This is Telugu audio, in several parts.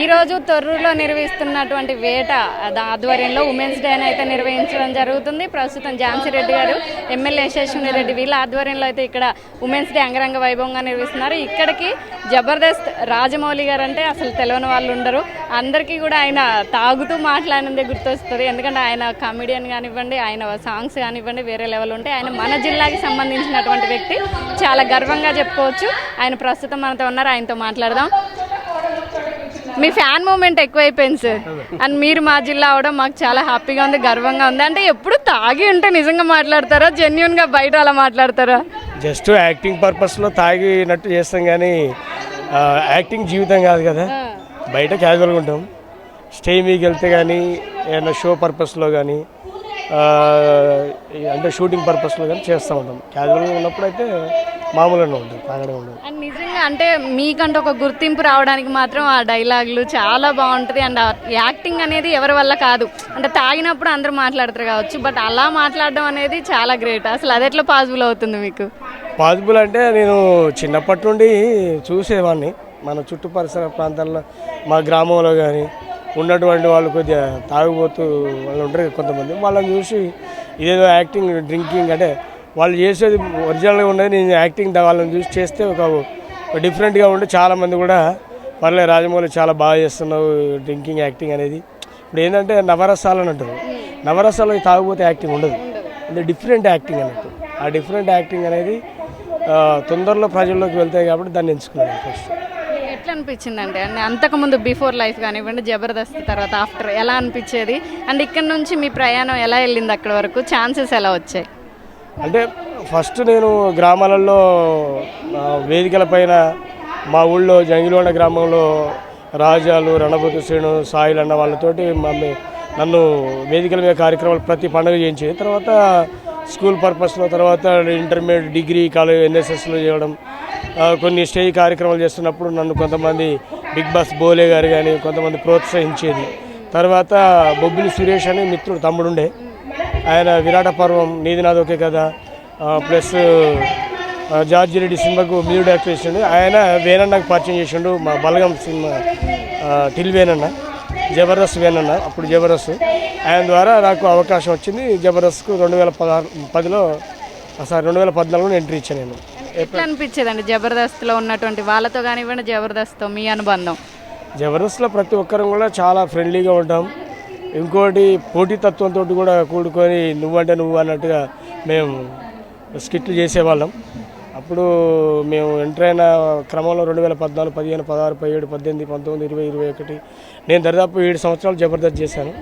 ఈ రోజు తొర్రూరులో నిర్వహిస్తున్నటువంటి వేట ఆధ్వర్యంలో ఉమెన్స్ డే అయితే నిర్వహించడం జరుగుతుంది. ప్రస్తుతం ఝాన్సీ రెడ్డి గారు ఎమ్మెల్యే యశస్విని రెడ్డి వీళ్ళ ఆధ్వర్యంలో అయితే ఇక్కడ ఉమెన్స్ డే అంగరంగ వైభవంగా నిర్వహిస్తున్నారు. ఇక్కడికి జబర్దస్త్ రాజమౌళి గారు అంటే అసలు తెలియని వాళ్ళు ఉండరు. అందరికీ కూడా ఆయన తాగుతూ మాట్లాడినదే గుర్తొస్తుంది. ఎందుకంటే ఆయన కామెడియన్ కానివ్వండి ఆయన సాంగ్స్ కానివ్వండి వేరే లెవెల్ ఉంటాయి ఆయన మన జిల్లాకి సంబంధించినటువంటి వ్యక్తి. చాలా గర్వంగా చెప్పుకోవచ్చు. ఆయన ప్రస్తుతం మనతో ఉన్నారు. ఆయనతో మాట్లాడదాం. మీ ఫ్యాన్ మూమెంట్ ఎక్కువైపోయింది సార్. అండ్ మీరు మా జిల్లా అవడం మాకు చాలా హ్యాపీగా ఉంది గర్వంగా ఉంది. అంటే ఎప్పుడు తాగి ఉంటే నిజంగా మాట్లాడతారా? జెన్యున్గా బయట అలా మాట్లాడతారా? జస్ట్ యాక్టింగ్ పర్పస్లో తాగినట్టు చేస్తాం కానీ యాక్టింగ్ జీవితం కాదు కదా. బయట క్యాజువల్గా ఉంటాం. స్టే మీకు వెళ్తే కానీ ఏదైనా షో పర్పస్లో కానీ అంటే షూటింగ్ పర్పస్లో కానీ చేస్తూ ఉంటాం. క్యాజువల్గా ఉన్నప్పుడు అయితే మామూలుగానే ఉంటుంది తాగడం ఉండదు. అండ్ నిజంగా అంటే మీకంటూ ఒక గుర్తింపు రావడానికి మాత్రం ఆ డైలాగులు చాలా బాగుంటుంది. అండ్ యాక్టింగ్ అనేది ఎవరి వల్ల కాదు. అంటే తాగినప్పుడు అందరూ మాట్లాడతారు కావచ్చు బట్ అలా మాట్లాడడం అనేది చాలా గ్రేట్. అసలు అది ఎట్లా పాసిబుల్ అవుతుంది మీకు? పాసిబుల్ అంటే నేను చిన్నప్పటి నుండి చూసేవాడిని మన చుట్టూ పరిసర ప్రాంతాల్లో మా గ్రామంలో కానీ ఉన్నటువంటి వాళ్ళు కొద్దిగా తాగుబోతూ వాళ్ళు ఉంటారు కొంతమంది వాళ్ళని చూసి ఇదేదో యాక్టింగ్ డ్రింకింగ్ అంటే వాళ్ళు చేసేది ఒరిజినల్గా ఉండేది నేను యాక్టింగ్ దా- వాళ్ళని చూసి చేస్తే ఒక డిఫరెంట్గా ఉండి చాలామంది కూడా పర్లే రాజమౌళి చాలా బాగా చేస్తున్నావు డ్రింకింగ్ యాక్టింగ్ అనేది. ఇప్పుడు ఏంటంటే నవరసాలు అని అంటారు. నవరసాలు తాగబోతే యాక్టింగ్ ఉండదు. అంటే డిఫరెంట్ యాక్టింగ్ అన్నట్టు. ఆ డిఫరెంట్ యాక్టింగ్ అనేది తొందరలో ప్రజల్లోకి వెళ్తాయి కాబట్టి దాన్ని ఎంచుకున్నాను ఫస్ట్ ఎట్లా అనిపించింది అండి అంటే అంతకుముందు బిఫోర్ లైఫ్ కానివ్వండి జబర్దస్త్ తర్వాత ఆఫ్టర్ ఎలా అనిపించేది? అండ్ ఇక్కడ నుంచి మీ ప్రయాణం ఎలా వెళ్ళింది అక్కడ వరకు? ఛాన్సెస్ ఎలా వచ్చాయి? అంటే ఫస్ట్ నేను గ్రామాలలో వేదికల పైన మా ఊళ్ళో జంగిలోడ గ్రామంలో రాజాలు రణభూతి శ్రేణు సాయిలు అన్న వాళ్ళతోటి మమ్మీ నన్ను వేదికల మీద కార్యక్రమాలు ప్రతి పండుగ చేయించేది. తర్వాత స్కూల్ పర్పస్లో తర్వాత ఇంటర్మీడియట్ డిగ్రీ కాలేజ్ ఎన్ఎస్ఎస్లో చేయడం కొన్ని స్టేజ్ కార్యక్రమాలు చేస్తున్నప్పుడు నన్ను కొంతమంది బిగ్ బాస్ బోలే గారు కానీ కొంతమంది ప్రోత్సహించేది. తర్వాత బొబ్బిలి సురేష్ అని మిత్రుడు తమ్ముడుండే ఆయన విరాట పర్వం నీది నాది ఒకే కదా ప్లస్ జార్జి రెడ్డి సినిమాకు మ్యూజిక్ డైరెక్టర్ చేసిండు. ఆయన వేనన్నకు పరిచయం చేసిండు మా బలగం సినిమా టిల్ వేనన్న జబర్దస్త్ వేనన్న అప్పుడు జబర్దస్త్. ఆయన ద్వారా నాకు అవకాశం వచ్చింది. జబర్దస్త్కు రెండు వేల పదహారు పదిలో సారీ రెండు వేల పద్నాలుగులో ఎంట్రీ ఇచ్చాను నేను. ఎట్లా అనిపించేది అండి జబర్దస్త్లో ఉన్నటువంటి వాళ్ళతో కానివ్వండి జబర్దస్త్తో మీ అనుబంధం? జబర్దస్త్లో ప్రతి ఒక్కరం కూడా చాలా ఫ్రెండ్లీగా ఉంటాం. ఇంకోటి పోటీతత్వంతో కూడా కూడుకొని నువ్వంటే నువ్వు అన్నట్టుగా మేము స్కిట్లు చేసేవాళ్ళం. అప్పుడు మేము ఎంటర్ అయిన క్రమంలో రెండు వేల పద్నాలుగు పదిహేను పదహారు పదిహేడు పద్దెనిమిది పంతొమ్మిది ఇరవై ఇరవై ఒకటి నేను దరిదాపు ఏడు సంవత్సరాలు జబర్దస్త్ చేశాను.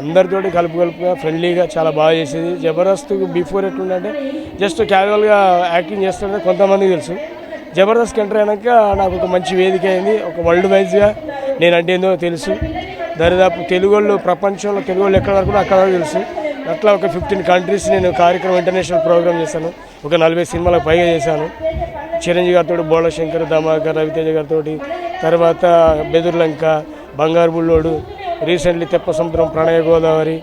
అందరితోటి కలుపు కలుపుగా ఫ్రెండ్లీగా చాలా బాగా చేసేది. జబర్దస్త్ బిఫోర్ ఎట్లుందంటే జస్ట్ క్యాజువల్గా యాక్టింగ్ చేస్తుంటే కొంతమందికి తెలుసు. జబర్దస్త్ ఎంటర్ అయినాక నాకు ఒక మంచి వేదిక అయింది. ఒక వరల్డ్ వైజ్గా నేనంటే ఏందో తెలుసు. దరిదాపు తెలుగు వాళ్ళు ప్రపంచంలో తెలుగు వాళ్ళు ఎక్కడ వరకు అక్కడ వరకు తెలుసు. అట్లా ఒక ఫిఫ్టీన్ కంట్రీస్ నేను కార్యక్రమం ఇంటర్నేషనల్ ప్రోగ్రామ్ చేశాను. ఒక నలభై సినిమాలకు పైగా చేశాను. చిరంజీవి గారితో బోళశంకర్ దమాకర్ రవితేజ గారితో తర్వాత బెదుర్లంక బంగారు బుల్లోడు రీసెంట్లీ తెప్ప సముద్రం ప్రణయ గోదావరి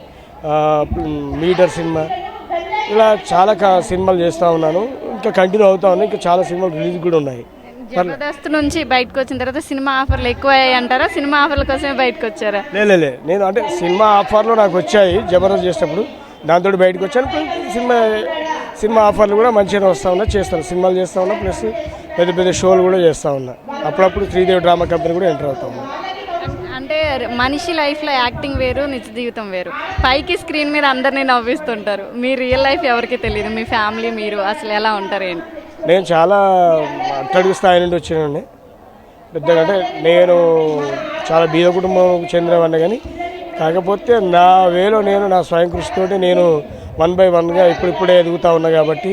మీటర్ సినిమా. ఇలా చాలా కా- సినిమాలు చేస్తూ ఉన్నాను. ఇంకా కంటిన్యూ అవుతా ఉన్నాయి. ఇంకా చాలా సినిమాలు రిలీజ్ కూడా ఉన్నాయి. జబర్దస్త్ నుంచి బయటకు వచ్చిన తర్వాత సినిమా ఆఫర్లు ఎక్కువ అయ్యాయి అంటారా? సినిమా ఆఫర్ల కోసమే బయటకు వచ్చారా? లే లే, లే. నేను అంటే సినిమా ఆఫర్లు నాకు వచ్చాయి జబర్దస్త్ చేసేటప్పుడు దాంతో బయటకు వచ్చాను. సినిమా సినిమా ఆఫర్లు కూడా మంచిగానే వస్తూ ఉన్నా చేస్తాను సినిమాలు చేస్తూ ఉన్నా ప్లస్ పెద్ద పెద్ద షోలు కూడా చేస్తూ ఉన్నా. అప్పుడప్పుడు శ్రీదేవి డ్రామా కంపెనీ కూడా ఎంటర్ అవుతా ఉన్నా. అంటే మనిషి లైఫ్లో యాక్టింగ్ వేరు నిజ జీవితం వేరు. పైకి స్క్రీన్ మీద అందరినీ నవ్విస్తుంటారు. మీ రియల్ లైఫ్ ఎవరికి తెలియదు మీ ఫ్యామిలీ మీరు అసలు ఎలా ఉంటారు ఏంటి? నేను చాలా అట్టడుగు స్థాయి నుండి వచ్చినండి పెద్దగా అంటే నేను చాలా బీద కుటుంబం చెందినవాడిని కానీ కాకపోతే నా వేలో నేను నా స్వయం కృషితోటి నేను వన్ బై వన్గా ఇప్పుడిప్పుడే ఎదుగుతా ఉన్నా కాబట్టి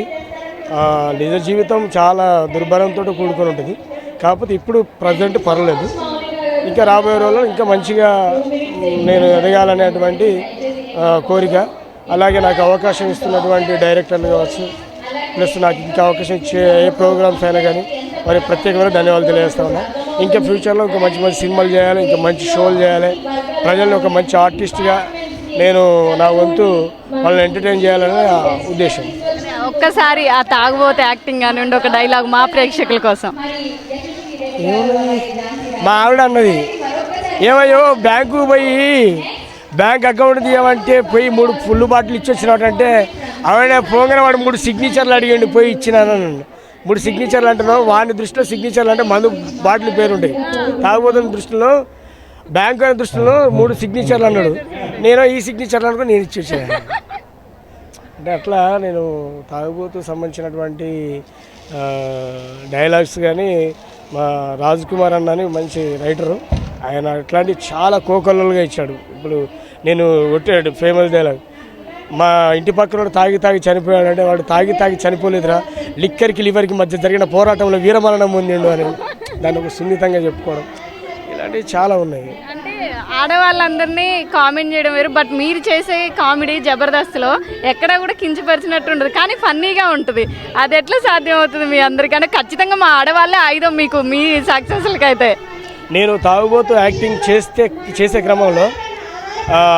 నిజ జీవితం చాలా దుర్భరంతో కూడుకొని ఉంటుంది. కాకపోతే ఇప్పుడు ప్రజెంట్ పర్వాలేదు. ఇంకా రాబోయే రోజుల్లో ఇంకా మంచిగా నేను ఎదగాలనేటువంటి కోరిక అలాగే నాకు అవకాశం ఇస్తున్నటువంటి డైరెక్టర్లు కావచ్చు ప్లస్ నాకు ఇంకా అవకాశం ఇచ్చే ఏ ప్రోగ్రామ్స్ అయినా కానీ మరి ప్రత్యేకమైన ధన్యవాదాలు తెలియజేస్తా ఉన్నా. ఇంకా ఫ్యూచర్లో ఇంకా మంచి మంచి సినిమాలు చేయాలి ఇంకా మంచి షోలు చేయాలి. ప్రజల్ని ఒక మంచి ఆర్టిస్ట్గా నేను నా వంతు వాళ్ళని ఎంటర్టైన్ చేయాలనే నా ఉద్దేశం. ఒక్కసారి ఆ తాగుబోతే యాక్టింగ్ కానివ్వండి ఒక డైలాగ్ మా ప్రేక్షకుల కోసం? మా ఆవిడ అన్నది ఏమయ్యో బ్యాంకు పోయి బ్యాంక్ అకౌంట్ తీయమంటే పోయి మూడు ఫుల్ బాటిల్ ఇచ్చి వచ్చినట్టంటే ఆవిడ పోగానే వాడు మూడు సిగ్నేచర్లు అడిగండి పోయి ఇచ్చినాను మూడు సిగ్నేచర్లు అంటున్నావు వాడి దృష్టిలో సిగ్నేచర్లు అంటే మందు బాటిల్ పేరుంటాయి. తాగుబోతున్న దృష్టిలో బ్యాంకు అనే దృష్టిలో మూడు సిగ్నేచర్లు అన్నాడు. నేను ఈ సిగ్నేచర్లు అనుకుని నేను ఇచ్చేసాను అంటే అట్లా నేను తాగుబోతు సంబంధించినటువంటి డైలాగ్స్ కానీ మా రాజ్ కుమార్ అన్న అని మంచి రైటరు. ఆయన అట్లాంటి చాలా కోకొల్లలుగా ఇచ్చాడు. ఇప్పుడు నేను కొట్టాడు ఫేమస్ డైలాగ్. మా ఇంటి పక్కన తాగి తాగి చనిపోయాడు అంటే వాడు తాగి తాగి చనిపోలేదురా. లిక్కర్కి లివర్కి మధ్య జరిగిన పోరాటంలో వీరమరణం పొందిండు అని దాన్ని ఒక సున్నితంగా చెప్పుకోవడం. ఇలాంటివి చాలా ఉన్నాయి. అంటే ఆడవాళ్ళందరినీ కామెంట్ చేయడం వేరు బట్ మీరు చేసే కామెడీ జబర్దస్త్లో ఎక్కడా కూడా కించపరిచినట్టు ఉండదు కానీ ఫన్నీగా ఉంటుంది. అది ఎట్లా సాధ్యం అవుతుంది మీ అందరికంటే ఖచ్చితంగా మా ఆడవాళ్ళే ఆయుధం మీకు మీ సక్సెస్లకి అయితే నేను తాగుబోతూ యాక్టింగ్ చేస్తే చేసే క్రమంలో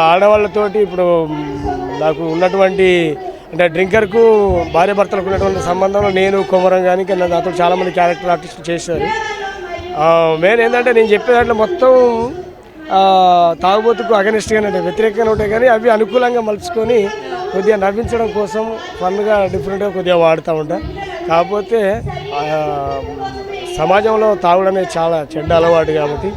ఆడవాళ్ళతోటి ఇప్పుడు నాకు ఉన్నటువంటి అంటే డ్రింకర్కు భార్య భర్తలకు ఉన్నటువంటి సంబంధంలో నేను కుమరం కానీ ఇంకా నాతో చాలామంది క్యారెక్టర్ ఆర్టిస్టులు చేశారు. మెయిన్ ఏంటంటే నేను చెప్పే దాంట్లో మొత్తం తాగుబోతుకు అగనిస్ట్గానే ఉంటాయి వ్యతిరేకంగా ఉంటాయి కానీ అవి అనుకూలంగా మలుచుకొని కొద్దిగా నవ్వించడం కోసం ఫన్గా డిఫరెంట్గా కొద్దిగా వాడుతూ ఉంటా. కాకపోతే ఆ, సమాజంలో తాగుడు అనేది చాలా చెడ్డ అలవాటు కాబట్టి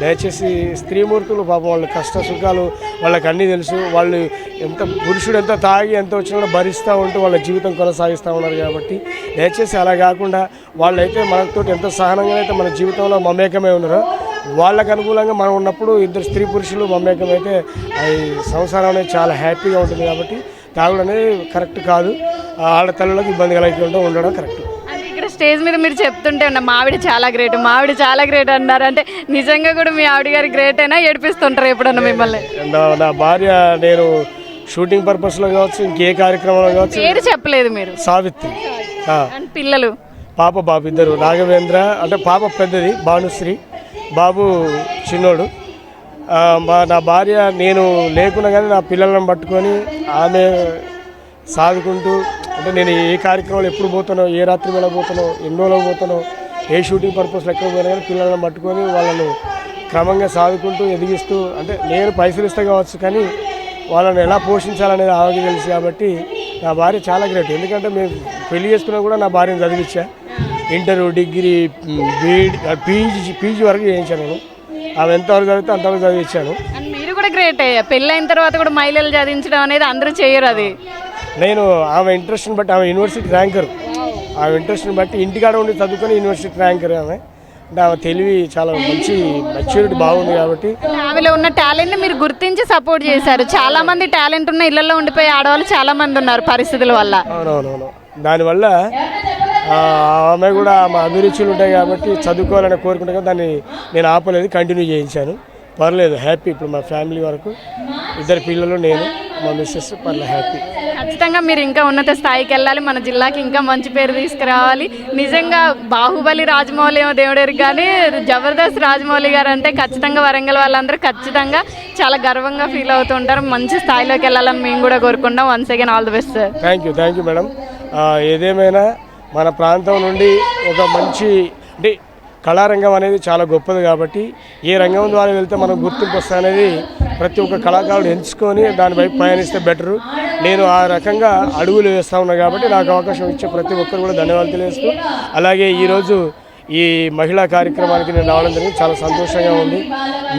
దయచేసి స్త్రీమూర్తులు పాపం వాళ్ళ కష్ట సుఖాలు వాళ్ళకి అన్నీ తెలుసు. వాళ్ళు ఎంత పురుషుడు ఎంత తాగి ఎంత వచ్చినా భరిస్తూ ఉంటూ వాళ్ళ జీవితం కొనసాగిస్తూ ఉన్నారు కాబట్టి దయచేసి అలా కాకుండా వాళ్ళైతే మనతో ఎంత సహనంగా అయితే మన జీవితంలో మమేకమే ఉన్నారో వాళ్ళకు అనుకూలంగా మనం ఉన్నప్పుడు ఇద్దరు స్త్రీ పురుషులు మమేకం అయితే ఈ సంసారం అనేది చాలా హ్యాపీగా ఉంటుంది కాబట్టి తాగుడు అనేది కరెక్ట్ కాదు. ఆ ఆడతల్లులకు ఇబ్బంది కలగకుండా ఉండడం కరెక్ట్. స్టేజ్ మీద మీరు చెప్తుంటే ఉన్న మావిడ చాలా గ్రేట్ మావిడ చాలా గ్రేట్ అన్నారు. అంటే నిజంగా కూడా మీ ఆవిడ గారి గ్రేట్ అయినా ఏడిపిస్తుంటారు ఎప్పుడన్నా మిమ్మల్ని? నా భార్య నేను షూటింగ్ పర్పస్లో కావచ్చు ఇంకే కార్యక్రమంలో కావచ్చు. పేరు చెప్పలేదు మీరు. సావిత్రి. పిల్లలు? పాప బాబు ఇద్దరు. రాఘవేంద్ర అంటే పాప పెద్దది భానుశ్రీ. బాబు చిన్నోడు. మా నా భార్య నేను లేకున్నా కానీ నా పిల్లలను పట్టుకొని ఆమె సాదుకుంటూ అంటే నేను ఏ కార్యక్రమాలు ఎప్పుడు పోతానో ఏ రాత్రి వేళ పోతానో ఎన్నోలో పోతానో ఏ షూటింగ్ పర్పస్లో ఎక్కడ పోయినా కానీ పిల్లలను పట్టుకొని వాళ్ళను క్రమంగా సాదుకుంటూ ఎదిగిస్తూ అంటే నేను పైసలు ఇస్తా కావచ్చు కానీ వాళ్ళని ఎలా పోషించాలనేది ఆమెకి తెలుసు కాబట్టి నా భార్య చాలా గ్రేట్ ఎందుకంటే మేము పెళ్ళి చేసుకున్నా కూడా నా భార్యను చదివించా. Inter degree BEd PG PG వరకు చేయించాను నేను. ఆమె ఎంతవరకు చదివితే అంతవరకు చదివించాను. మీరు కూడా గ్రేట్ పెళ్ళైన తర్వాత కూడా మహిళలు చదివించడం అనేది అందరూ చేయరు అది. నేను ఆమె ఇంట్రెస్ట్ని బట్టి ఆమె యూనివర్సిటీ ర్యాంకర్. ఆమె ఇంట్రెస్ట్ని బట్టి ఇంటికాడ ఉండి చదువుకొని యూనివర్సిటీ ర్యాంకర్ ఆమె. అంటే ఆమె తెలివి చాలా మంచి మెచ్యూరిటీ బాగుంది కాబట్టి. ఆమెలో ఉన్న టాలెంట్ని మీరు గుర్తించి సపోర్ట్ చేశారు. చాలా మంది టాలెంట్ ఉన్న ఇళ్ళలో ఉండిపోయే ఆడవాళ్ళు చాలా మంది ఉన్నారు పరిస్థితుల వల్ల. అవునవునవును. దానివల్ల ఆమె కూడా మా అభిరుచులు ఉంటాయి కాబట్టి చదువుకోవాలని కోరుకుంటే దాన్ని నేను ఆపలేదు కంటిన్యూ చేయించాను. పర్లేదు హ్యాపీ ఇప్పుడు మా ఫ్యామిలీ వరకు ఇద్దరు పిల్లలు నేను మా మిస్సెస్ పర్లేదు హ్యాపీ ఖచ్చితంగా మీరు ఇంకా ఉన్నత స్థాయికి వెళ్ళాలి మన జిల్లాకి ఇంకా మంచి పేరు తీసుకురావాలి. నిజంగా బాహుబలి రాజమౌళి దేవుడేరు కానీ జబర్దస్త్ రాజమౌళి గారు అంటే ఖచ్చితంగా వరంగల్ వాళ్ళందరూ ఖచ్చితంగా చాలా గర్వంగా ఫీల్ అవుతుంటారు. మంచి స్థాయిలోకి వెళ్ళాలని మేము కూడా కోరుకుంటాం once again all the best sir thank you thank you madam ఏదేమైనా మన ప్రాంతం నుండి ఒక మంచి అంటే కళారంగం అనేది చాలా గొప్పది కాబట్టి ఏ రంగం ద్వారా వెళ్తే మనం గుర్తింపు వస్తా అనేది ప్రతి ఒక్క కళాకారుడు ఎంచుకొని దాని వైపు బెటరు. నేను ఆ రకంగా అడుగులు వేస్తా ఉన్నా కాబట్టి నాకు అవకాశం ఇచ్చే ప్రతి ఒక్కరు కూడా ధన్యవాదాలు తెలియజేస్తూ అలాగే ఈరోజు ఈ మహిళా కార్యక్రమానికి నేను రావడం జరిగింది. చాలా సంతోషంగా ఉంది.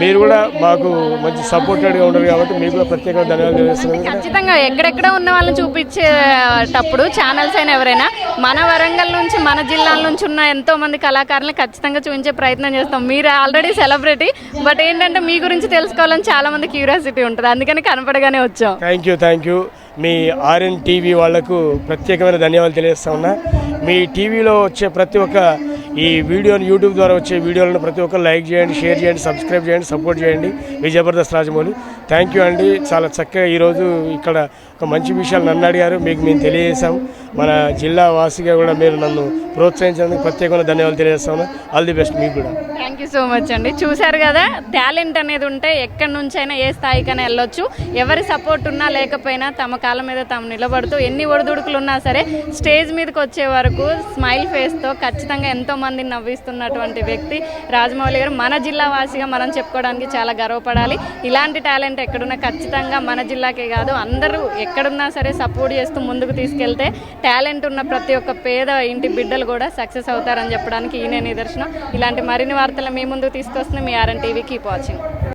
మీరు కూడా మాకు మంచి సపోర్టెడ్గా ఉండరు కాబట్టి మీకు కూడా ప్రత్యేకంగా ధన్యవాదాలు తెలియజేస్తున్నాను. ఖచ్చితంగా ఎక్కడెక్కడ ఉన్న వాళ్ళని చూపించేటప్పుడు ఛానల్స్ అయినా ఎవరైనా మన వరంగల్ నుంచి మన జిల్లాల నుంచి ఉన్న ఎంతో మంది కళాకారులను ఖచ్చితంగా చూపించే ప్రయత్నం చేస్తాం. మీరు ఆల్రెడీ సెలబ్రిటీ బట్ ఏంటంటే మీ గురించి తెలుసుకోవాలని చాలా మంది క్యూరియాసిటీ ఉంటుంది. అందుకని కనపడగానే వచ్చాం. థ్యాంక్ యూ థ్యాంక్ యూ మీ ఆర్ఎన్ టీవీ వాళ్ళకు ప్రత్యేకమైన ధన్యవాదాలు తెలియజేస్తా ఉన్నా. మీ టీవీలో వచ్చే ప్రతి ఒక్క ఈ వీడియోని యూట్యూబ్ ద్వారా వచ్చే వీడియోలను ప్రతి ఒక్కరు లైక్ చేయండి షేర్ చేయండి సబ్స్క్రైబ్ చేయండి సపోర్ట్ చేయండి. మీ జబర్దస్త్ రాజమౌళి. థ్యాంక్ యూ అండి. చాలా చక్కగా ఈరోజు ఇక్కడ ఒక మంచి విషయాలు నన్ను అడిగారు. మీకు మేము తెలియజేశాం. మన జిల్లా వాసిగా కూడా మీరు నన్ను ప్రోత్సహించినందుకు ప్రత్యేకంగా ధన్యవాదాలు తెలియజేస్తాను. ఆల్ ది బెస్ట్ మీకు కూడా. థ్యాంక్ యూ సో మచ్ అండి. చూశారు కదా టాలెంట్ అనేది ఉంటే ఎక్కడి నుంచైనా ఏ స్థాయికైనా వెళ్ళొచ్చు. ఎవరి సపోర్ట్ ఉన్నా లేకపోయినా తమ కాళ్ళ మీద తాము నిలబడుతూ ఎన్ని ఒడిదుడుకులు ఉన్నా సరే స్టేజ్ మీదకి వచ్చే వరకు స్మైల్ ఫేస్తో ఖచ్చితంగా ఎంతో మందిని నవ్విస్తున్నటువంటి వ్యక్తి రాజమౌళి గారు. మన జిల్లా వాసిగా మనం చెప్పుకోవడానికి చాలా గర్వపడాలి. ఇలాంటి టాలెంట్ ఎక్కడున్నా ఖచ్చితంగా మన జిల్లాకే కాదు అందరూ ఎక్కడున్నా సరే సపోర్ట్ చేస్తూ ముందుకు తీసుకెళ్తే టాలెంట్ ఉన్న ప్రతి ఒక్క పేద ఇంటి బిడ్డలు కూడా సక్సెస్ అవుతారని చెప్పడానికి ఈయన నిదర్శనం. ఇలాంటి మరిన్ని వార్తలు మీ ముందుకు తీసుకొస్తుంది మీ ఆర్ఎన్ టీవీ కీప్ వాచింగ్